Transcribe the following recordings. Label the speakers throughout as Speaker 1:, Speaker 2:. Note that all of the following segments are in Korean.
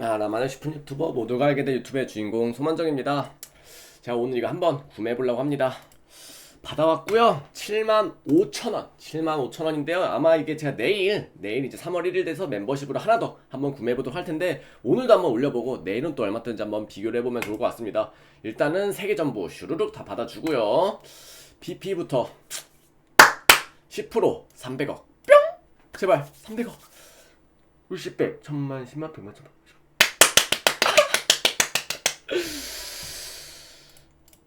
Speaker 1: 아, 나만의 슈픈 유튜버 모두가 알게 될 유튜브의 주인공 소만정입니다. 제가 오늘 이거 한번 구매해 보려고 합니다. 받아왔고요. 7만 5천 원. 7만 5천 원인데요. 아마 이게 제가 내일, 내일 이제 3월 1일 돼서 멤버십으로 하나 더 한번 구매해 보도록 할 텐데 오늘도 한번 올려보고 내일은 또 얼마 뜨는지 한번 비교를 해보면 좋을 것 같습니다. 일단은 세 개 전부 슈르륵 다 받아주고요. PP부터 10% 300억 뿅! 제발 300억 60백 천만 10만 100만 천만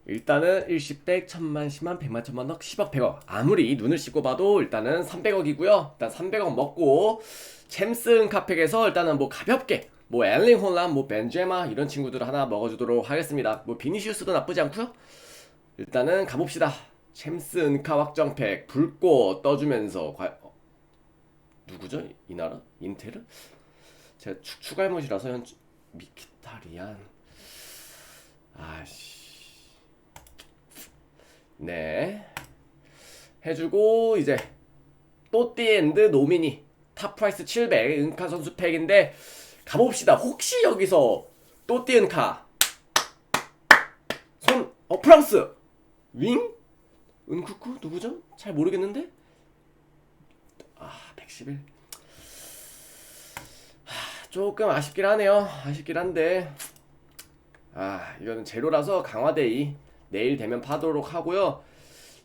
Speaker 1: 일단은 일십백 천만 십만 백만 천만 억 10억 100억. 아무리 눈을 씻고 봐도 일단은 300억이고요. 일단 300억 먹고 챔스 카팩에서 일단은 뭐 가볍게 뭐 엘링 홀란 뭐 벤제마 이런 친구들을 하나 먹어주도록 하겠습니다. 뭐 비니시우스도 나쁘지 않고요. 일단은 가봅시다. 챔스 은카 확정팩 불꽃 떠주면서 과... 어, 누구죠? 이 나라? 인테르? 제가 축 추갈못이라서 현 미키타리안. 아씨 네. 해주고 이제 또띠엔드 노미니 탑프라이스 700 은카 선수 팩인데 가봅시다. 혹시 여기서 또띠 은카 손 어 프랑스 윙 은쿠쿠 누구죠? 잘 모르겠는데 아 111. 하, 조금 아쉽긴 하네요. 아쉽긴 한데 아 이거는 제로라서 강화데이 내일 되면 파도록 하고요.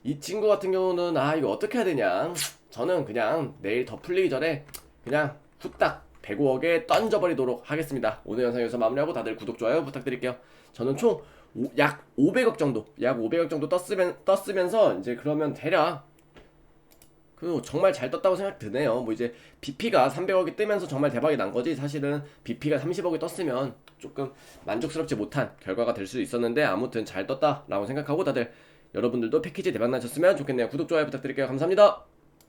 Speaker 1: 이 친구 같은 경우는 아 이거 어떻게 해야 되냐. 저는 그냥 내일 더 풀리기 전에 그냥 후딱 105억에 던져버리도록 하겠습니다. 오늘 영상 여기서 마무리하고 다들 구독 좋아요 부탁드릴게요. 저는 총 약 500억 정도, 약 500억 정도 떴으면 떴으면서 이제 그러면 대략 그 정말 잘 떴다고 생각 드네요. 뭐 이제 BP가 300억이 뜨면서 정말 대박이 난 거지. 사실은 BP가 30억이 떴으면 조금 만족스럽지 못한 결과가 될 수 있었는데 아무튼 잘 떴다라고 생각하고 다들 여러분들도 패키지 대박 나셨으면 좋겠네요. 구독 좋아요 부탁드릴게요. 감사합니다.